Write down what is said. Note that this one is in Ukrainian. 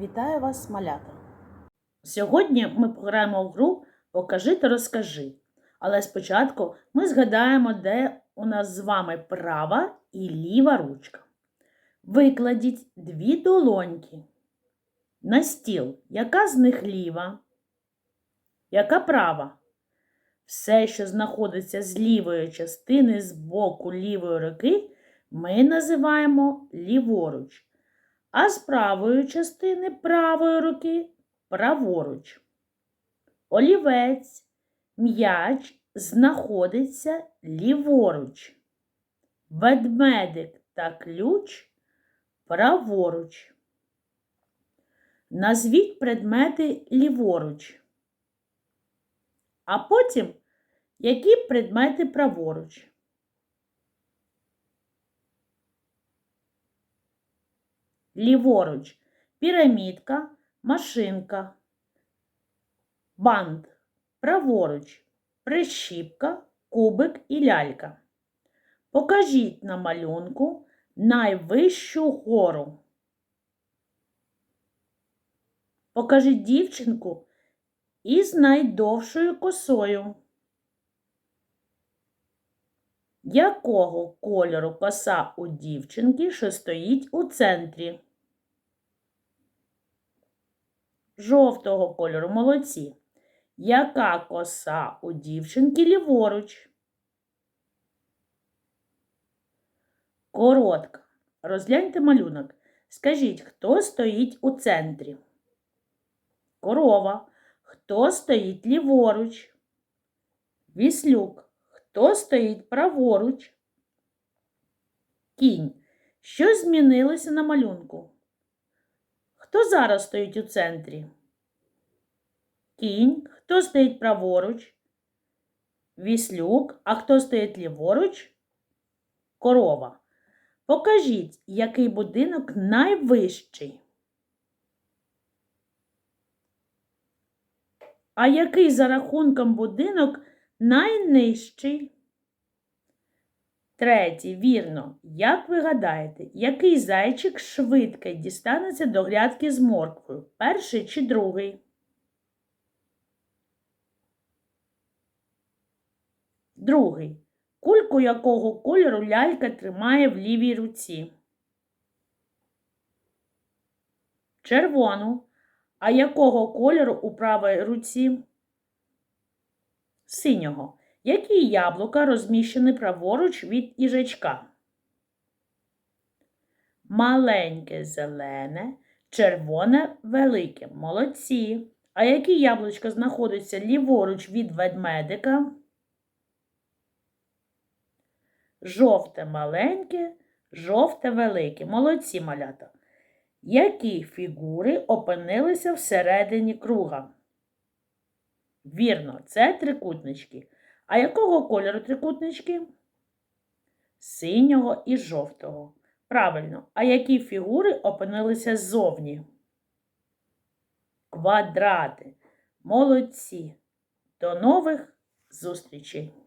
Вітаю вас, малята! Сьогодні ми пограємо в гру Покажи та розкажи. Але спочатку ми згадаємо, де у нас з вами права і ліва ручка. Викладіть дві долоньки на стіл. Яка з них ліва? Яка права? Все, що знаходиться з лівої частини з боку лівої руки, ми називаємо ліворуч а з правої частини правої руки праворуч. Олівець, м'яч знаходиться ліворуч. Ведмедик та ключ праворуч. Назвіть предмети ліворуч. А потім які предмети праворуч. Ліворуч пірамідка, машинка, бант, праворуч, прищіпка, кубик і лялька. Покажіть на малюнку найвищу гору. Покажіть дівчинку із найдовшою косою. Якого кольору коса у дівчинки, що стоїть у центрі? Жовтого кольору молодці. Яка коса у дівчинки ліворуч? Коротка. Розгляньте малюнок. Скажіть, хто стоїть у центрі? Корова. Хто стоїть ліворуч? Віслюк. Хто стоїть праворуч? Кінь. Що змінилося на малюнку? Хто зараз стоїть у центрі? Кінь. Хто стоїть праворуч? Віслюк. А хто стоїть ліворуч? Корова. Покажіть, який будинок найвищий. А який за рахунком будинок найнижчий? Третій, вірно. Як ви гадаєте, який зайчик швидко дістанеться до грядки з морквою? Перший чи другий? Другий. Кульку якого кольору лялька тримає в лівій руці? Червону. А якого кольору у правій руці? Синього. Які яблука розміщені праворуч від їжачка? Маленьке зелене, червоне велике. Молодці. А які яблучка знаходяться ліворуч від ведмедика? Жовте маленьке, жовте велике. Молодці малята. Які фігури опинилися всередині круга? Вірно, це трикутнички. А якого кольору трикутнички? Синього і жовтого. Правильно, а які фігури опинилися ззовні? Квадрати. Молодці. До нових зустрічей!